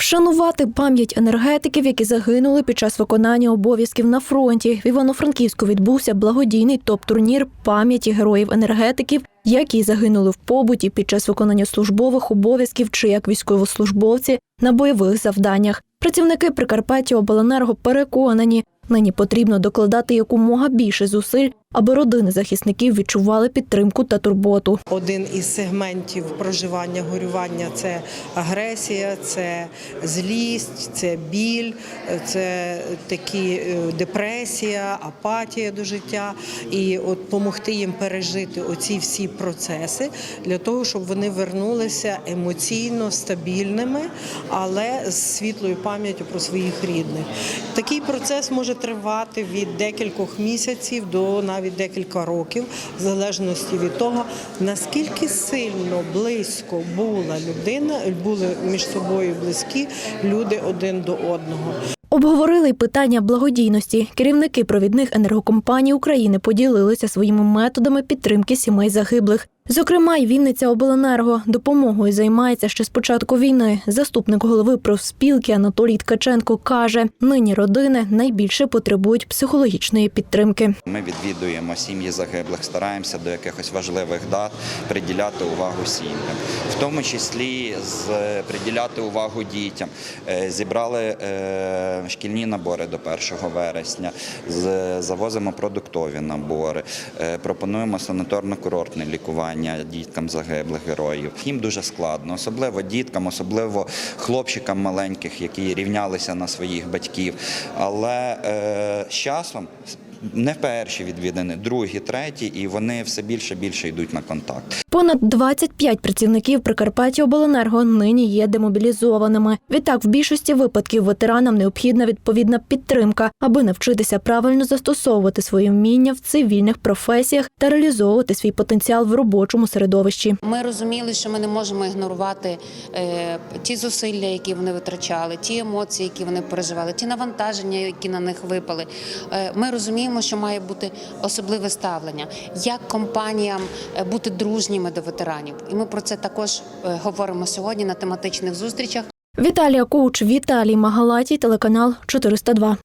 Вшанувати пам'ять енергетиків, які загинули під час виконання обов'язків на фронті. В Івано-Франківську відбувся благодійний топ-турнір пам'яті героїв енергетиків, які загинули в побуті під час виконання службових обов'язків чи як військовослужбовці на бойових завданнях. Працівники Прикарпаття Обленерго переконані, нині потрібно докладати якомога більше зусиль, аби родини захисників відчували підтримку та турботу. Один із сегментів проживання горювання це агресія, це злість, це біль, це такі е, депресія, апатія до життя. І от допомогти їм пережити оці всі процеси для того, щоб вони вернулися емоційно стабільними, але з світлою пам'яттю про своїх рідних. Такий процес може тривати від декількох місяців до навіть декілька років, в залежності від того, наскільки сильно близько була людина, були між собою близькі люди один до одного. Обговорили й питання благодійності. Керівники провідних енергокомпаній України поділилися своїми методами підтримки сімей загиблих. Зокрема, й Вінниця Обленерго допомогою займається ще з початку війни. Заступник голови профспілки Анатолій Ткаченко каже: нині родини найбільше потребують психологічної підтримки. Ми відвідуємо сім'ї загиблих, стараємося до якихось важливих дат приділяти увагу сім'ям, в тому числі з приділяти увагу дітям. Е, Зібрали е, шкільні набори до 1 вересня, з- завозимо продуктові набори, е, пропонуємо санаторно-курортне лікування діткам загиблих героїв. Їм дуже складно, особливо діткам, особливо хлопчикам маленьких, які рівнялися на своїх батьків. Але е, з часом не перші відвідини, другі, треті, і вони все більше і більше йдуть на контакт. Понад 25 працівників Прикарпаття Обленерго нині є демобілізованими. Відтак, в більшості випадків ветеранам необхідна відповідна підтримка, аби навчитися правильно застосовувати свої вміння в цивільних професіях та реалізовувати свій потенціал в робочому середовищі. Ми розуміли, що ми не можемо ігнорувати е, ті зусилля, які вони витрачали, ті емоції, які вони переживали, ті навантаження, які на них випали. Е, ми розуміємо, що має бути особливе ставлення, як компаніям е, бути дружніми до ветеранів. І ми про це також е, говоримо сьогодні на тематичних зустрічах. Віталія Коуч, Віталій Магалатій, телеканал 402.